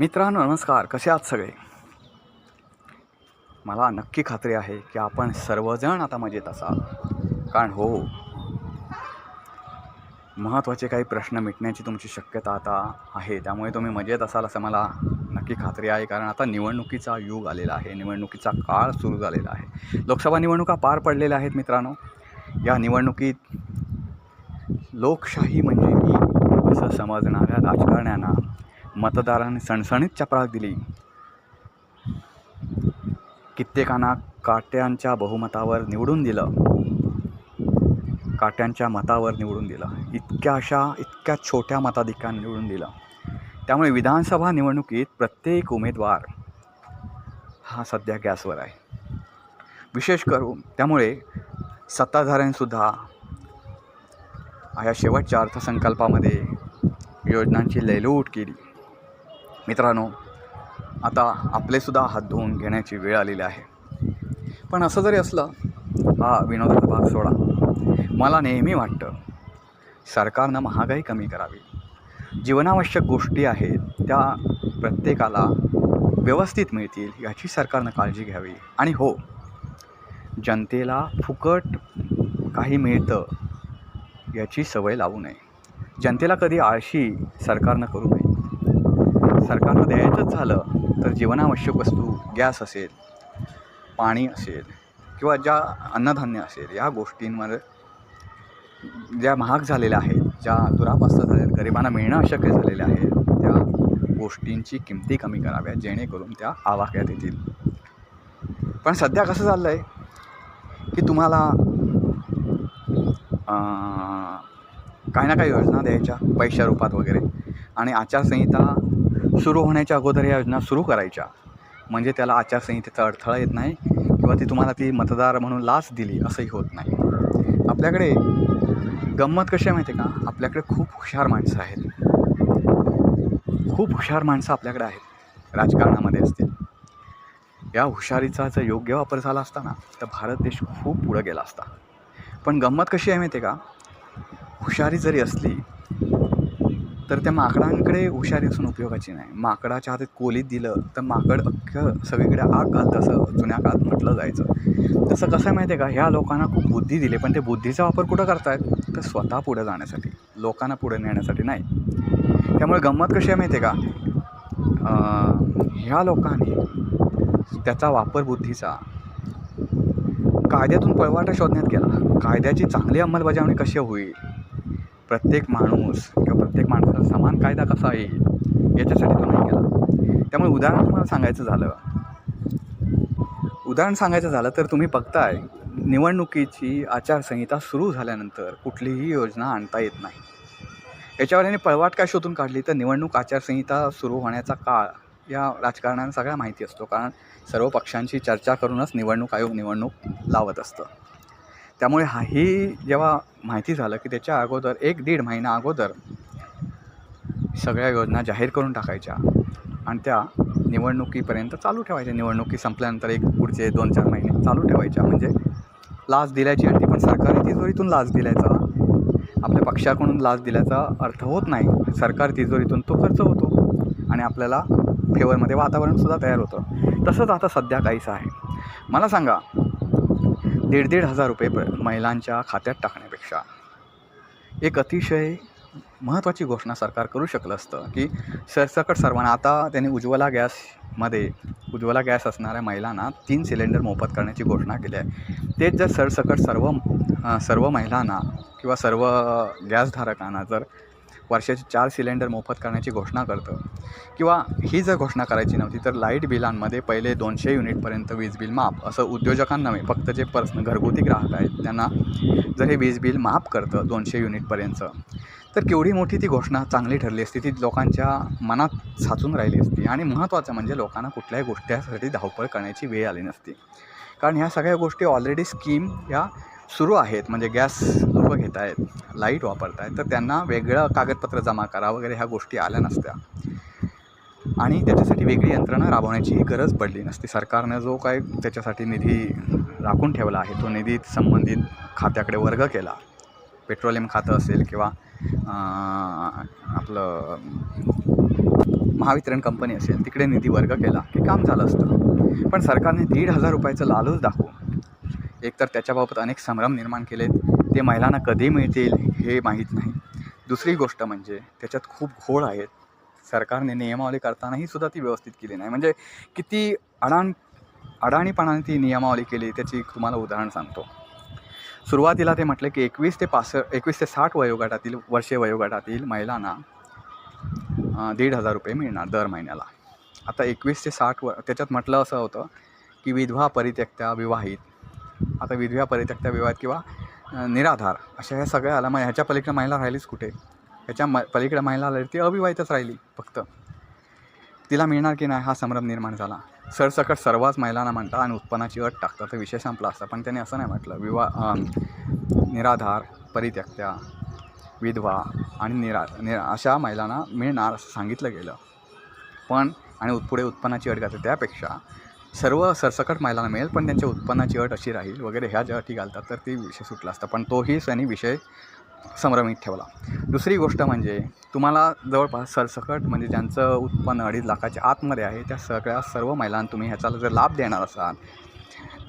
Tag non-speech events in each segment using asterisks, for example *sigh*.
मित्रांनो नमस्कार. कसे आहात सगळे? मला नक्की खात्री आहे की आपण सर्वजण आता मजेत असाल. कारण हो महत्त्वाचे काही प्रश्न मिटण्याची तुमची शक्यता आता आहे. त्यामुळे तुम्ही मजेत असाल असं मला नक्की खात्री आहे. कारण आता निवडणुकीचा युग आलेला आहे. निवडणुकीचा काळ सुरू झालेला आहे. लोकसभा निवडणुका पार पडलेल्या आहेत मित्रांनो. या निवडणुकीत लोकशाही म्हणजे मी असं समजणाऱ्या राजकारण्यांना मतदारांनी सणसणीत चपराक दिली. कित्येकांना काट्यांच्या बहुमतावर निवडून दिलं. काट्यांच्या मतावर निवडून दिलं. इतक्या अशा इतक्या छोट्या मताधिक्याने निवडून दिलं. त्यामुळे विधानसभा निवडणुकीत प्रत्येक उमेदवार हा सध्या गॅसवर आहे. विशेष करून त्यामुळे सत्ताधाऱ्यांसुद्धा या शेवटच्या अर्थसंकल्पामध्ये योजनांची लयलूट केली. मित्रांनो आता आपलेसुद्धा हात धुवून घेण्याची वेळ आलेली आहे. पण असं जरी असलं हा विनोदाचा भाग सोडा. मला नेहमी वाटतं सरकारनं महागाई कमी करावी. जीवनावश्यक गोष्टी आहेत त्या प्रत्येकाला व्यवस्थित मिळतील याची सरकारनं काळजी घ्यावी. आणि हो जनतेला फुकट काही मिळतं याची सवय लावू नये. जनतेला कधी आळशी सरकारनं करू नये. सरकारनं द्यायचंच झालं तर जीवनावश्यक वस्तू गॅस असेल पाणी असेल किंवा ज्या अन्नधान्य असेल या गोष्टींवर ज्या महाग झालेल्या आहेत ज्या दुरापास्त झालेल्या गरिबांना मिळणं अशक्य झालेल्या आहे त्या गोष्टींची किमती कमी कराव्या जेणेकरून त्या आवाक्यात येतील. पण सध्या कसं चाललं आहे की तुम्हाला काही ना काही योजना द्यायच्या पैशा रूपात वगैरे. आणि आचारसंहिता सुरू होण्याच्या अगोदर या योजना सुरू करायच्या. म्हणजे त्याला आचारसंहितेचा अडथळा येत नाही किंवा ती तुम्हाला ती मतदार म्हणून लाच दिली असंही होत नाही. आपल्याकडे गंमत कशी आहे माहिती आहे का? आपल्याकडे खूप हुशार माणसं आहेत. खूप हुशार माणसं आपल्याकडे आहेत. राजकारणामध्ये असतील. या हुशारीचा जर योग्य वापर झाला असता ना तर भारत देश खूप पुढं गेला असता. पण गंमत कशी आहे माहिती आहे का? हुशारी जरी असली तर त्या माकडांकडे हुशारी असून उपयोगाची नाही. माकडाच्या हातात कोलीत दिलं तर माकड अख्खं सगळीकडे आग घालतं असं जुन्या काळात म्हटलं जायचं. तसं कसं आहे माहिती आहे का? ह्या लोकांना खूप बुद्धी दिली पण ते बुद्धीचा वापर कुठं करतायत? तर स्वतः पुढे जाण्यासाठी. लोकांना पुढे नेण्यासाठी नाही. त्यामुळे गंमत कशी आहे माहिती आहे का? ह्या लोकांनी त्याचा वापर बुद्धीचा कायद्यातून पळवाटा शोधण्यात गेला कायद्याची चांगली अंमलबजावणी कशी होईल? प्रत्येक माणूस किंवा प्रत्येक माणसाला समान कायदा कसा येईल याच्यासाठी तो नाही गेला त्यामुळे उदाहरण तुम्हाला सांगायचं झालं. उदाहरण सांगायचं झालं तर तुम्ही बघताय निवडणुकीची आचारसंहिता सुरू झाल्यानंतर कुठलीही योजना आणता येत नाही. याच्यावर याने पळवाट काय शोधून काढली तर निवडणूक आचारसंहिता सुरू होण्याचा काळ या राजकारणाला सगळ्या माहिती असतो. कारण सर्व पक्षांची चर्चा करूनच निवडणूक आयोग निवडणूक लावत असतं. त्यामुळे हा ही जेव्हा माहिती झालं की त्याच्या अगोदर एक दीड महिना अगोदर सगळ्या योजना जाहीर करून टाकायच्या आणि त्या निवडणुकीपर्यंत चालू ठेवायच्या. निवडणुकी संपल्यानंतर एक पुढचे दोन चार महिने चालू ठेवायच्या. म्हणजे लाच दिल्याची आणि ती पण सरकारी तिजोरीतून लाच दिल्याचा आपल्या पक्षाकडून लाच दिल्याचा अर्थ होत नाही. सरकार तिजोरीतून तो खर्च होतो आणि आपल्याला फेवरमध्ये वातावरणसुद्धा तयार होतं. तसंच आता सध्या काहीचं आहे. मला सांगा दीड दीड हजार रुपये महिलांच्या खात्यात टाकण्यापेक्षा. एक अतिशय महत्त्वाची घोषणा सरकार करू शकलं असतं की सरसकट सर्वांना आता त्यांनी उज्ज्वला गॅसमध्ये उज्ज्वला गॅस असणाऱ्या महिलांना तीन सिलेंडर मोफत करण्याची घोषणा केली आहे. तेच जर सरसकट सर्व सर्व महिलांना किंवा सर्व गॅसधारकांना जर वर्षाचे चार सिलेंडर मोफत करण्याची घोषणा करतं. किंवा ही जर घोषणा करायची नव्हती तर लाइट बिलांमध्ये पहिले दोनशे युनिटपर्यंत वीज बिल माफ असं उद्योजकांना नव्हे फक्त जे पर्सन घरगुती ग्राहक आहेत त्यांना जर हे वीज बिल माफ करतं दोनशे युनिटपर्यंतचं तर केवढी मोठी ती घोषणा चांगली ठरली असती ती लोकांच्या मनात साचून राहिली असती. आणि महत्त्वाचं म्हणजे लोकांना कुठल्याही गोष्टीसाठी धावपळ करण्याची वेळ आली नसती. कारण ह्या सगळ्या गोष्टी ऑलरेडी स्कीम ह्या सुरू आहेत. म्हणजे गॅस लोक घेत आहेत लाइट वापरत आहेत तर त्यांना वेगळं कागदपत्र जमा करा वगैरे ह्या गोष्टी आल्या नसत्या. आणि त्याच्यासाठी वेगळी यंत्रणा राबवण्याचीही गरज पडली नसती. सरकारनं जो काय त्याच्यासाठी निधी राखून ठेवला आहे तो निधी संबंधित खात्याकडे वर्ग केला. पेट्रोलियम खातं असेल किंवा आपलं महावितरण कंपनी असेल तिकडे निधी वर्ग केला की काम झालं असतं. पण सरकारने दीड हजार रुपयाचं लालूच दाखवून एकतर त्याच्याबाबत अनेक संभ्रम निर्माण केलेत. ते महिलांना कधी मिळतील हे माहीत नाही. दुसरी गोष्ट म्हणजे त्याच्यात खूप घोळ आहेत सरकारने नियमावली करतानाही सुद्धा ती व्यवस्थित केली नाही. म्हणजे किती अडाण अडाणीपणाने ती नियमावली केली त्याची तुम्हाला उदाहरण सांगतो. सुरुवातीला ते म्हटले की एकवीस ते पास एकवीस ते साठ वयोगटातील वर्षे वयोगटातील महिलांना दीड हजार रुपये मिळणार दर महिन्याला. आता एकवीस ते साठ व त्याच्यात म्हटलं असं होतं की विधवा परित्यक्त्या विवाहित. आता विधवा परित्यक्त्या विवाहित किंवा निराधार. अशा ह्या सगळ्या आला. मग ह्याच्या पलीकडे महिला राहिलीच कुठे? ह्याच्या म पलीकडे महिला आली ती अविवाहितच राहिली फक्त. तिला मिळणार की नाही हा संभ्रम निर्माण झाला. सरसकट सर्वच महिलांना म्हणतात आणि उत्पन्नाची अट टाकतात तर विषय संपला असता. पण त्याने असं नाही म्हटलं. विवाह निराधार परित्यक्त्या विधवा आणि निरा निरा अशा महिलांना मिळणार असं सांगितलं गेलं. पण आणि पुढे उत्पन्नाची अट घातली त्यापेक्षा सर्व सरसकट महिलांना मिळेल पण त्यांच्या उत्पन्नाची अट अशी राहील वगैरे ह्या ज्या अटी घालतात तर ती विषय सुटला असता. पण तोही त्यांनी विषय संभ्रमित ठेवला. दुसरी गोष्ट म्हणजे तुम्हाला जवळपास सरसकट म्हणजे ज्यांचं उत्पन्न अडीच लाखाच्या आतमध्ये आहे त्या सगळ्या सर्व महिलांना तुम्ही ह्याचा जर लाभ देणार असाल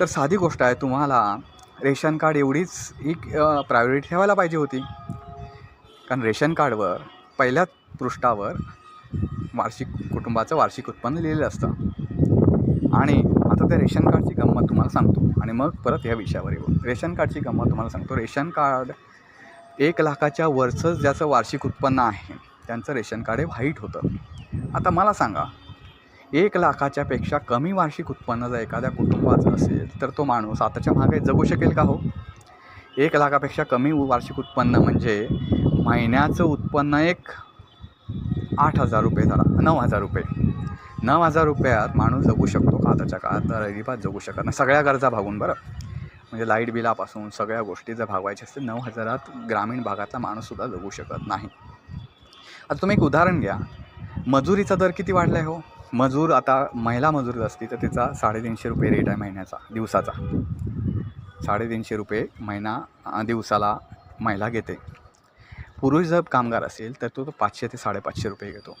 तर साधी गोष्ट आहे तुम्हाला रेशन कार्ड एवढीच एक प्रायोरिटी ठेवायला पाहिजे होती. कारण रेशन कार्डवर पहिल्याच पृष्ठावर वार्षिक कुटुंबाचं वार्षिक उत्पन्न लिहिलेलं असतं. आणि आता त्या रेशन कार्डची गंमत तुम्हाला सांगतो. आणि मग परत या विषयावर येऊ. रेशन कार्डची गंमत तुम्हाला सांगतो. रेशन कार्ड एक लाखाच्या वरचं ज्याचं वार्षिक उत्पन्न आहे त्यांचं रेशन कार्ड हे व्हाईट होतं. आता मला सांगा एक लाखाच्यापेक्षा कमी वार्षिक उत्पन्न जर एखाद्या कुटुंबाचं असेल तर तो माणूस आताच्या मागे जगू शकेल का हो? एक लाखापेक्षा कमी वार्षिक उत्पन्न म्हणजे महिन्याचं उत्पन्न एक आठ हजार रुपये झाला नऊ हजार रुपये. नऊ हजार रुपयात माणूस जगू शकतो का आताच्या काळात? तर अजिबात जगू शकत नाही. सगळ्या गरजा भागून बरं? म्हणजे लाइट बिलापासून सगळ्या गोष्टी जर भागवायच्या असतील नऊ हजारात ग्रामीण भागातला माणूससुद्धा जगू शकत नाही. आता तुम्ही एक उदाहरण घ्या. मजुरीचा दर किती वाढला आहे हो? मजूर आता महिला मजूर असती तर तिचा साडेतीनशे रुपये रेट आहे महिन्याचा दिवसाचा. साडेतीनशे रुपये महिना दिवसाला महिला घेते. पुरुष जर कामगार असेल तर तो पाचशे ते साडेपाचशे रुपये घेतो.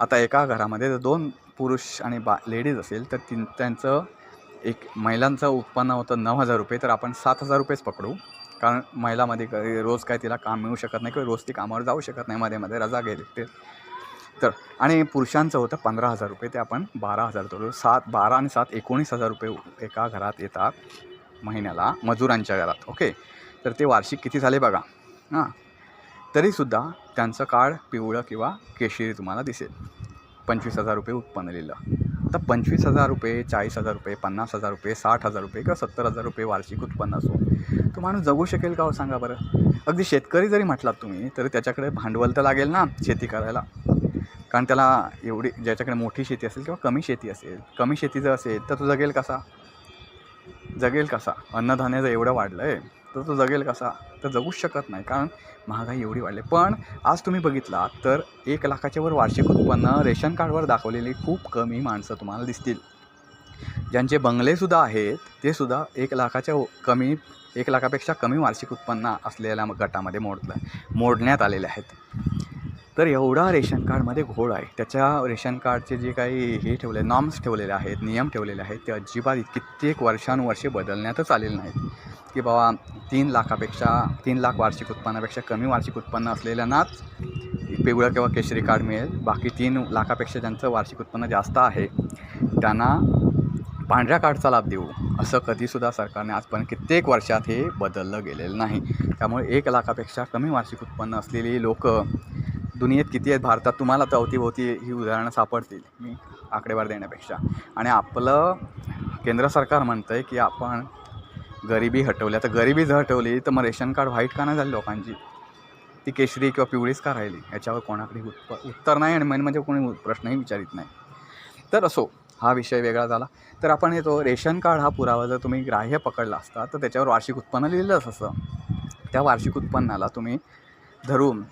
आता एका घरामध्ये जर दोन पुरुष आणि बा लेडीज असेल तर तीन त्यांचं एक महिलांचं उत्पन्न होतं नऊ हजार रुपये तर आपण सात हजार रुपयेच पकडू. कारण महिलामध्ये रोज काय तिला काम मिळू शकत नाही किंवा रोज ती कामावर जाऊ शकत नाही मध्ये मध्ये रजा गेली ते. तर आणि पुरुषांचं होतं पंधरा हजार रुपये ते आपण बारा हजार धरू सात बारा आणि सात एकोणीस हजार रुपये एका घरात येतात महिन्याला मजुरांच्या घरात ओके? तर ते वार्षिक किती झाले बघा? हां. तरीसुद्धा त्यांचं कार्ड पिवळं किंवा केशरी तुम्हाला दिसेल. पंचवीस हजार रुपये उत्पन्न लिहिलं. आता पंचवीस हजार रुपये चाळीस हजार रुपये पन्नास हजार रुपये साठ हजार रुपये किंवा सत्तर हजार रुपये वार्षिक उत्पन्न असो. तो माणूस जगू शकेल का हो सांगा बरं? अगदी शेतकरी जरी म्हटलात तुम्ही तरी त्याच्याकडे भांडवल तर लागेल ना शेती करायला. कारण त्याला एवढी ज्याच्याकडे मोठी शेती असेल किंवा कमी शेती असेल कमी शेती जर असेल तर तो जगेल कसा? जगेल कसा? अन्नधान्य जर एवढं वाढलं आहे तर तो जगेल कसा? तर जगूच शकत नाही कारण महागाई एवढी वाढली. पण आज तुम्ही बघितला तर एक लाखाच्या वर वार्षिक उत्पन्न रेशन कार्डवर दाखवलेली खूप कमी माणसं तुम्हाला दिसतील. ज्यांचे बंगलेसुद्धा आहेत ते सुद्धा एक लाखाच्या व- कमी एक लाखापेक्षा कमी वार्षिक उत्पन्न असलेल्या गटामध्ये मोडलं मोडण्यात आलेले आहेत. तर एवढा रेशन कार्डमध्ये घोळ आहे. त्याच्या रेशन कार्डचे जे काही हे ठेवले नॉर्म्स ठेवलेले आहेत नियम ठेवलेले आहेत ते अजिबात कित्येक वर्षानुवर्षे बदलण्यातच आलेले नाहीत. की बाबा तीन लाखापेक्षा तीन लाख वार्षिक उत्पन्नापेक्षा कमी वार्षिक उत्पन्न असलेल्यांनाच पिवळं किंवा केशरी कार्ड मिळेल. बाकी तीन लाखापेक्षा ज्यांचं वार्षिक उत्पन्न जास्त आहे त्यांना पांढऱ्या कार्डचा लाभ देऊ असं कधीसुद्धा सरकारने आजपर्यंत कित्येक वर्षात हे बदललं गेलेलं नाही. त्यामुळे एक लाखापेक्षा कमी वार्षिक उत्पन्न असलेली लोकं दुनियेत किती आहेत? भारतात तुम्हाला तर अवतीभोवती ही उदाहरणं सापडतील. मी आकडेवार देण्यापेक्षा. आणि आपलं केंद्र सरकार म्हणतं आहे की आपण गरिबी हटवली आता गरिबी जर हटवली तर मग रेशन कार्ड व्हाईट का नाही झाली लोकांची? ती केशरी किंवा पिवळीच का राहिली? याच्यावर कोणाकडे उत्प उत्तर नाही आणि मेन म्हणजे कोणी प्रश्नही विचारित नाही. तर असो हा विषय वेगळा झाला. तर आपण येतो रेशन कार्ड हा पुरावा जर तुम्ही ग्राह्य पकडला असता तर त्याच्यावर वार्षिक उत्पन्न लिहिलंच असं त्या वार्षिक उत्पन्नाला तुम्ही धरून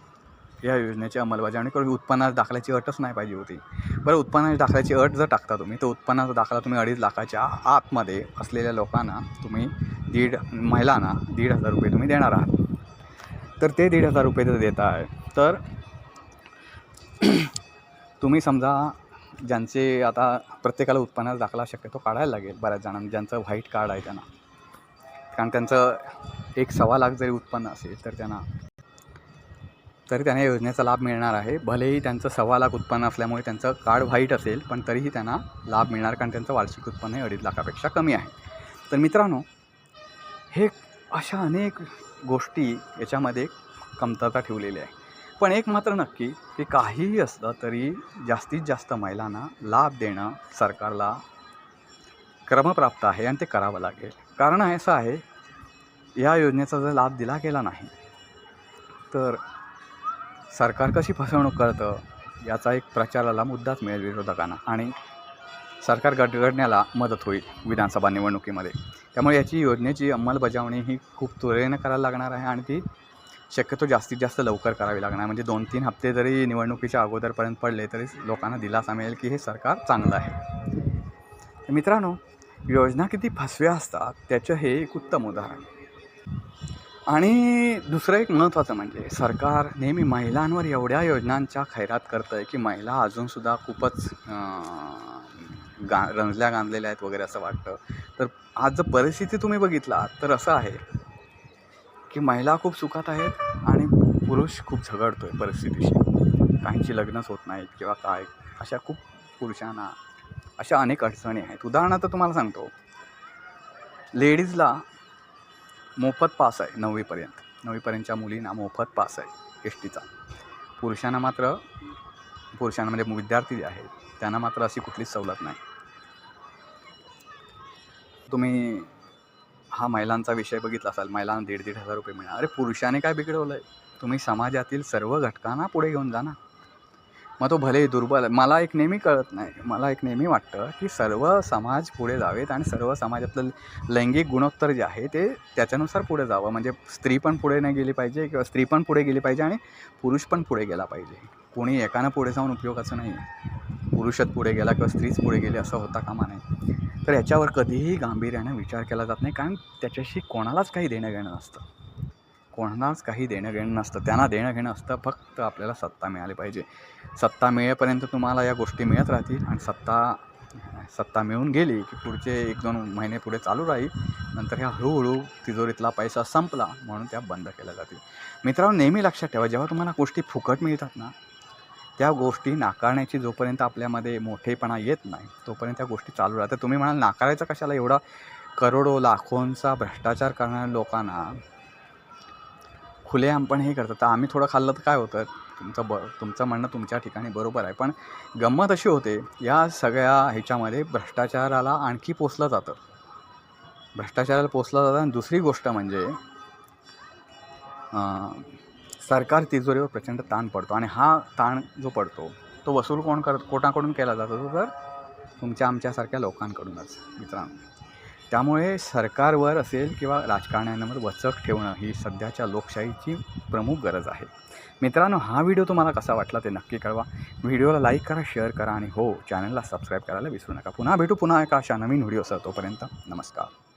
या योजनेची अंमलबजावणी करून उत्पन्नाच्या दाखल्याची अटच नाही पाहिजे होती. बरं उत्पन्नाच्या दाखल्याची अट जर टाकता तुम्ही तर उत्पन्नाचा दाखला तुम्ही अडीच लाखाच्या आतमध्ये असलेल्या लोकांना तुम्ही दीड महिलांना दीड हजार रुपये तुम्ही देणार आहात. तर ते दीड हजार रुपये जर देत आहे तर *clears throat* तुम्ही समजा ज्यांचे आता प्रत्येकाला उत्पन्नाचा दाखला शक्यतो काढायला लागेल बऱ्याच जणांना ज्यांचं व्हाईट कार्ड आहे त्यांना. कारण त्यांचं एक सव्वा लाख जरी उत्पन्न असेल तर त्यांना तरी त्यांना या योजनेचा लाभ मिळणार आहे. भलेही त्यांचं सव्वा लाख उत्पन्न असल्यामुळे त्यांचं कार्ड व्हाईट असेल पण तरीही त्यांना लाभ मिळणार कारण त्यांचं वार्षिक उत्पन्न हे अडीच लाखापेक्षा कमी आहे. तर मित्रांनो हे अशा अनेक गोष्टी याच्यामध्ये कमतरता ठेवलेली आहे. पण एक मात्र नक्की की काहीही असलं तरी जास्तीत जास्त महिलांना लाभ देणं सरकारला क्रमप्राप्त आहे आणि ते करावं लागेल. कारण असं आहे या योजनेचा जर लाभ दिला गेला नाही तर सरकार कशी फसवणूक करतं याचा एक प्रचाराला मुद्दाच मिळेल विरोधकांना. आणि सरकार गटगडण्याला मदत होईल विधानसभा निवडणुकीमध्ये. त्यामुळे याची योजनेची अंमलबजावणी ही खूप त्वरेनं करायला लागणार आहे आणि ती शक्यतो जास्तीत जास्त लवकर करावी लागणार. म्हणजे दोन तीन हप्ते जरी निवडणुकीच्या अगोदरपर्यंत पडले तरी लोकांना दिलासा मिळेल की हे सरकार चांगलं आहे. मित्रांनो योजना किती फसव्या असतात त्याचं हे एक उत्तम उदाहरण. आणि दुसरं एक महत्त्वाचं म्हणजे सरकार नेहमी महिलांवर एवढ्या योजनांच्या खैरात करतं आहे की महिला अजूनसुद्धा खूपच गा रंजल्या गांजलेल्या आहेत वगैरे असं वाटतं. तर आज जर परिस्थिती तुम्ही बघितला तर असं आहे की महिला खूप सुखात आहेत आणि पुरुष खूप झगडतो आहे परिस्थितीशी. काहींची लग्नच होत नाहीत किंवा काय अशा खूप पुरुषांना अशा अनेक अडचणी आहेत. उदाहरणार्थ तुम्हाला सांगतो लेडीजला मोफत पास आहे नववीपर्यंत. नववीपर्यंतच्या मुलींना मोफत पास आहे एस टीचा पुरुषांना मात्र पुरुषांना म्हणजे विद्यार्थी जे आहेत त्यांना मात्र अशी कुठलीच सवलत नाही. तुम्ही हा महिलांचा विषय बघितला असाल महिलांना दीड दीड हजार रुपये मिळणार. अरे पुरुषाने काय बिघडवलं आहे तुम्ही समाजातील सर्व घटकांना पुढे घेऊन जा ना. मग तो भले दुर्बल आहे. मला एक नेहमी कळत नाही. मला एक नेहमी वाटतं की सर्व समाज पुढे जावेत आणि सर्व समाजातलं लैंगिक गुणोत्तर जे आहे ते त्याच्यानुसार पुढे जावं. म्हणजे स्त्री पण पुढे नाही गेली पाहिजे किंवा स्त्री पण पुढे गेली पाहिजे आणि पुरुष पण पुढे गेला पाहिजे. कोणी एकानं पुढे जाऊन उपयोगाचं नाही पुरुषच पुढे गेला किंवा स्त्रीच पुढे गेली असं होता कामा नाही तर याच्यावर कधीही गांभीर्यानं विचार केला जात नाही. कारण त्याच्याशी कोणालाच काही देणं घेणं नसतं. कोणालाच काही देणं घेणं नसतं. त्यांना देणं घेणं असतं फक्त आपल्याला सत्ता मिळाली पाहिजे. सत्ता मिळेपर्यंत तुम्हाला या गोष्टी मिळत राहतील आणि सत्ता सत्ता मिळून गेली की पुढचे एक दोन महिने पुढे चालू राहील नंतर ह्या हळूहळू तिजोरीतला पैसा संपला म्हणून त्या बंद केल्या जातील. मित्रांनो नेहमी लक्षात ठेवा जेव्हा तुम्हाला गोष्टी फुकट मिळतात ना त्या गोष्टी नाकारण्याची जोपर्यंत आपल्यामध्ये मोठेपणा येत नाही तोपर्यंत त्या गोष्टी चालू राहतात. तुम्ही म्हणाल नाकारायचं कशाला? एवढा करोडो लाखोंचा भ्रष्टाचार करणाऱ्या लोकांना खुलेआम पण हे करतात. तर आम्ही थोडं खाल्लं तर काय होतं? तुमचं ब तुमचं म्हणणं तुमच्या ठिकाणी बरोबर आहे. पण गंमत अशी होते या सगळ्या ह्याच्यामध्ये भ्रष्टाचाराला आणखी पोचलं जातं. भ्रष्टाचाराला पोचलं जातं आणि दुसरी गोष्ट म्हणजे सरकार तिजोरीवर प्रचंड ताण पडतो आणि हा ताण जो पडतो तो वसूल कोण करत कोणाकडून केला जातो तो तर तुमच्या आमच्यासारख्या लोकांकडूनच मित्रांनो. त्यामुळे सरकारवर असेल किंवा राजकारण्यांवर वचक ठेवणं ही सध्याच्या लोकशाहीची प्रमुख गरज आहे. मित्रांनो हा व्हिडिओ तुम्हाला कसा वाटला ते नक्की कळवा. व्हिडिओला लाईक करा शेअर करा आणि हो चॅनलला सबस्क्राईब करायला विसरू नका. पुन्हा भेटू पुन्हा एका अशा नवीन व्हिडिओसह तोपर्यंत नमस्कार.